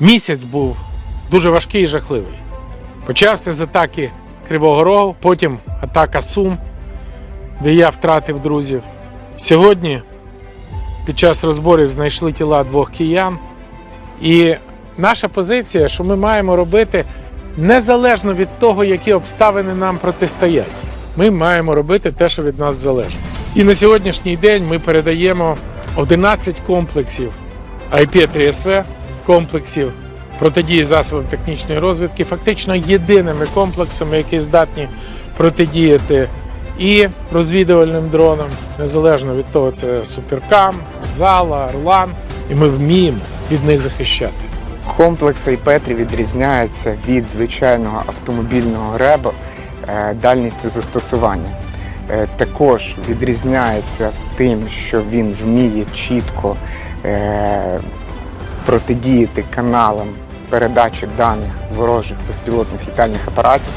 Місяць був дуже важкий і жахливий. Почався з атаки Кривого Рогу, потім атака Сум, де я втратив друзів. Сьогодні під час розборів знайшли тіла двох киян. І наша позиція, що ми маємо робити незалежно від того, які обставини нам протистоять. Ми маємо робити те, що від нас залежить. І на сьогоднішній день ми передаємо 11 комплексів IP3SV, комплексів протидії засобам технічної розвідки, фактично єдиними комплексами, які здатні протидіяти і розвідувальним дронам, незалежно від того, це Суперкам, Зала, Орлан, і ми вміємо від них захищати. Комплекс Айпетрі відрізняється від звичайного автомобільного реба е, дальністю застосування. Е, Також відрізняється тим, що він вміє чітко е, протидіяти каналам передачі даних ворожих безпілотних літальних апаратів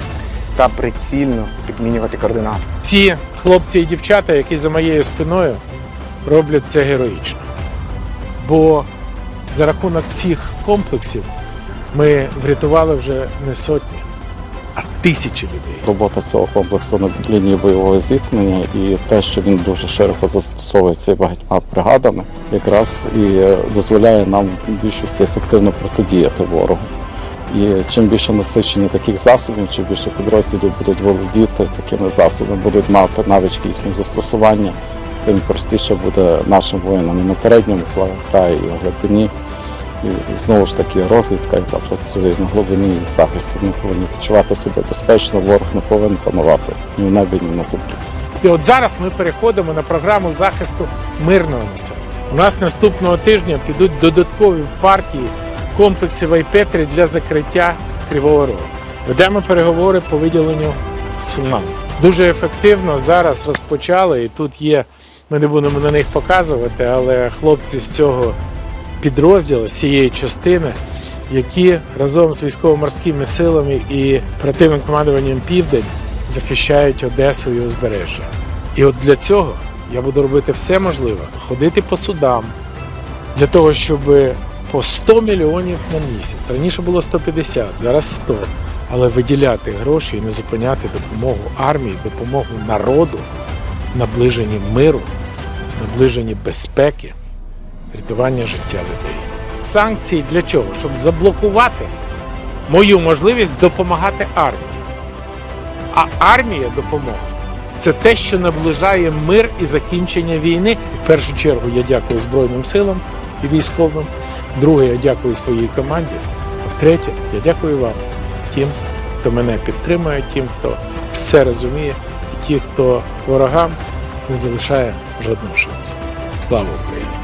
та прицільно підмінювати координати. Ці хлопці і дівчата, які за моєю спиною, роблять це героїчно. Бо за рахунок цих комплексів ми врятували вже не сотні, а тисячі людей. Робота цього комплексу на лінії бойового зіткнення і те, що він дуже широко застосовується багатьма бригадами, якраз і дозволяє нам більшості ефективно протидіяти ворогу. І чим більше насичення таких засобів, чим більше підрозділів будуть володіти такими засобами, будуть мати навички їхнього застосування, тим простіше буде нашим воїнам і на передньому краї, і на глибині. І знову ж таки розвідка, яка працює на глибині захисті. Вони повинні почувати себе безпечно, ворог не повинен панувати ні в небі, ні на землі. І от зараз ми переходимо на програму захисту мирного населення. У нас наступного тижня підуть додаткові партії комплексів Айпетрі для закриття Кривого Рогу. Ведемо переговори по виділенню сумам. Дуже ефективно зараз розпочали, і тут є, ми не будемо на них показувати, але хлопці з цього підрозділу, з цієї частини, які разом з військово-морськими силами і оперативним командуванням Південь захищають Одесу і узбережжя. І от для цього я буду робити все можливе, ходити по судам для того, щоб по 100 мільйонів на місяць. Раніше було 150, зараз 100. Але виділяти гроші і не зупиняти допомогу армії, допомогу народу, наближенні миру, наближенні безпеки, рятування життя людей. Санкції для чого? Щоб заблокувати мою можливість допомагати армії. А армія допомога це те, що наближає мир і закінчення війни. В першу чергу я дякую Збройним силам і військовим. Друге, я дякую своїй команді. А втретє, я дякую вам, тим, хто мене підтримує, тим, хто все розуміє, і ті, хто ворогам не залишає жодного шансу. Слава Україні!